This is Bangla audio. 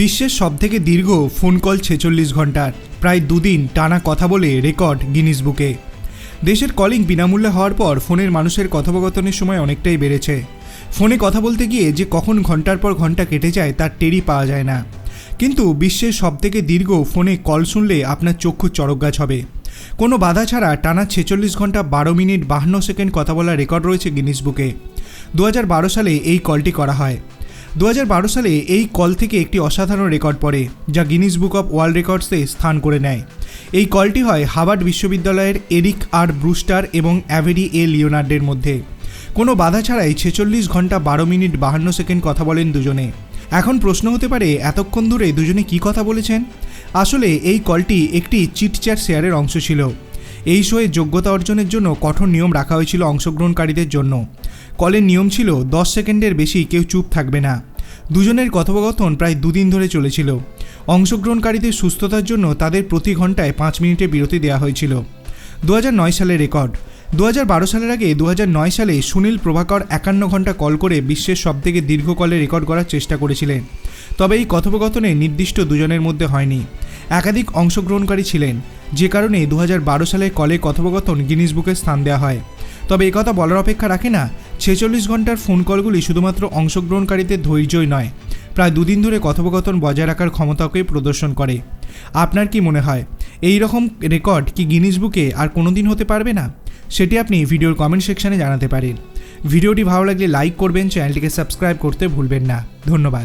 বিশ্বের সবথেকে দীর্ঘ ফোন কল ছেচল্লিশ ঘণ্টার, প্রায় দুদিন টানা কথা বলে রেকর্ড গিনিস বুকে। দেশের কলিং বিনামূল্যে হওয়ার পর ফোনের মানুষের কথোপকথনের সময় অনেকটাই বেড়েছে। ফোনে কথা বলতে গিয়ে যে কখন ঘণ্টার পর ঘণ্টা কেটে যায় তার টেরি পাওয়া যায় না। কিন্তু বিশ্বের সবথেকে দীর্ঘ ফোনে কল শুনলে আপনার চক্ষু চড়ক গাছ হবে। কোনো বাধা ছাড়া টানা ছেচল্লিশ ঘণ্টা বারো মিনিট বাহান্ন সেকেন্ড কথা বলার রেকর্ড রয়েছে গিনিস বুকে। দু হাজার বারো সালে এই কলটি করা হয়। দু হাজার বারো সালে এই কল থেকে একটি অসাধারণ রেকর্ড পড়ে, যা গিনিস বুক অফ ওয়ার্ল্ড রেকর্ডসে স্থান করে নেয়। এই কলটি হয় হাভার্ড বিশ্ববিদ্যালয়ের এরিক আর ব্রুস্টার এবং অ্যাভেরি এ লিওনার্ডের মধ্যে। কোনো বাধা ছাড়াই ছেচল্লিশ ঘণ্টা বারো মিনিট বাহান্ন সেকেন্ড কথা বলেন দুজনে। এখন প্রশ্ন হতে পারে, এতক্ষণ ধরে দুজনে কি কথা বলেছেন? আসলে এই কলটি একটি চিটচ্যাট শেয়ারের অংশ ছিল। এই শোয়ে যোগ্যতা অর্জনের জন্য কঠোর নিয়ম রাখা হয়েছিল অংশগ্রহণকারীদের জন্য। কলের নিয়ম ছিল, দশ সেকেন্ডের বেশি কেউ চুপ থাকবে না। দুজনের কথোপকথন প্রায় দুদিন ধরে চলেছিল। অংশগ্রহণকারীদের সুস্থতার জন্য তাদের প্রতি ঘন্টায় পাঁচ মিনিটে বিরতি দেওয়া হয়েছিল। দু হাজার নয় সালের রেকর্ড। দু হাজার বারো সালের আগে দু হাজার নয় সালে সুনীল প্রভাকর একান্ন ঘণ্টা কল করে বিশ্বের সবথেকে দীর্ঘ কলে রেকর্ড করার চেষ্টা করেছিলেন। তবে এই কথোপকথনে নির্দিষ্ট দুজনের মধ্যে হয়নি। একাধিক অংশগ্রহণকারী ছিলেন। যে কারণে দু হাজার বারো সালে কলে কথোপকথন গিনিস বুকে স্থান দেওয়া হয়। তবে এই কথা বলার অপেক্ষা রাখে না ছেচল্লিশ ঘণ্টার ফোন কলগুলি শুধুমাত্র অংশগ্রহণকারীদের ধৈর্যই নয়, প্রায় দুদিন ধরে কথোপকথন বজায় রাখার ক্ষমতাকেই প্রদর্শন করে। আপনার কি মনে হয়, এই রকম রেকর্ড কি গিনিজ বুকে আর কোনো দিন হতে পারবে না? সেটি আপনি ভিডিওর কমেন্ট সেকশানে জানাতে পারেন। ভিডিওটি ভালো লাগলে লাইক করবেন চ্যানেলটিকে সাবস্ক্রাইব করতে ভুলবেন না। ধন্যবাদ।